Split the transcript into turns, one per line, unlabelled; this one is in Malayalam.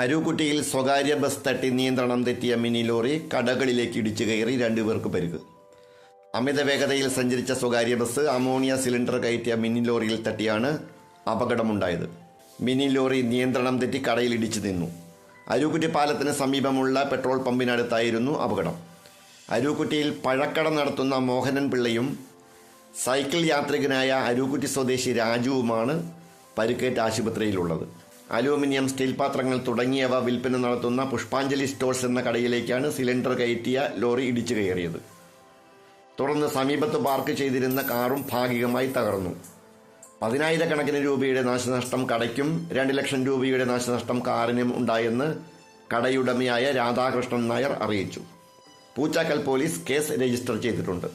അരൂക്കുട്ടിയിൽ സ്വകാര്യ ബസ് തട്ടി നിയന്ത്രണം തെറ്റിയ മിനി ലോറി കടകളിലേക്ക് ഇടിച്ചു കയറി രണ്ടുപേർക്ക് പരിക്ക് അമിത വേഗതയിൽ സഞ്ചരിച്ച സ്വകാര്യ ബസ് അമോണിയ സിലിണ്ടർ കയറ്റിയ മിനി ലോറിയിൽ തട്ടിയാണ് അപകടമുണ്ടായത്. മിനി ലോറി നിയന്ത്രണം തെറ്റി കടയിൽ ഇടിച്ചു നിന്നു. അരൂക്കുറ്റി പാലത്തിന് സമീപമുള്ള പെട്രോൾ പമ്പിനടുത്തായിരുന്നു അപകടം. അരൂക്കുറ്റിയിൽ പഴക്കട നടത്തുന്ന മോഹനൻ പിള്ളയും സൈക്കിൾ യാത്രികനായ അരൂക്കുറ്റി സ്വദേശി രാജുവുമാണ് പരിക്കേറ്റ് ആശുപത്രിയിലുള്ളത്. അലൂമിനിയം സ്റ്റീൽ പാത്രങ്ങൾ തുടങ്ങിയവ വിൽപ്പന നടത്തുന്ന പുഷ്പാഞ്ജലി സ്റ്റോഴ്സ് എന്ന കടയിലേക്കാണ് സിലിണ്ടർ കയറ്റിയ ലോറി ഇടിച്ചു കയറിയത്. തുടർന്ന് സമീപത്ത് പാർക്ക് ചെയ്തിരുന്ന കാറും ഭാഗികമായി തകർന്നു. പതിനായിരക്കണക്കിന് രൂപയുടെ നാശനഷ്ടം കടയ്ക്കും രണ്ട് ലക്ഷം രൂപയുടെ നാശനഷ്ടം കാറിനും ഉണ്ടായെന്ന് കടയുടമയായ രാധാകൃഷ്ണൻ നായർ അറിയിച്ചു. പൂച്ചാക്കൽ പോലീസ് കേസ് രജിസ്റ്റർ ചെയ്തിട്ടുണ്ട്.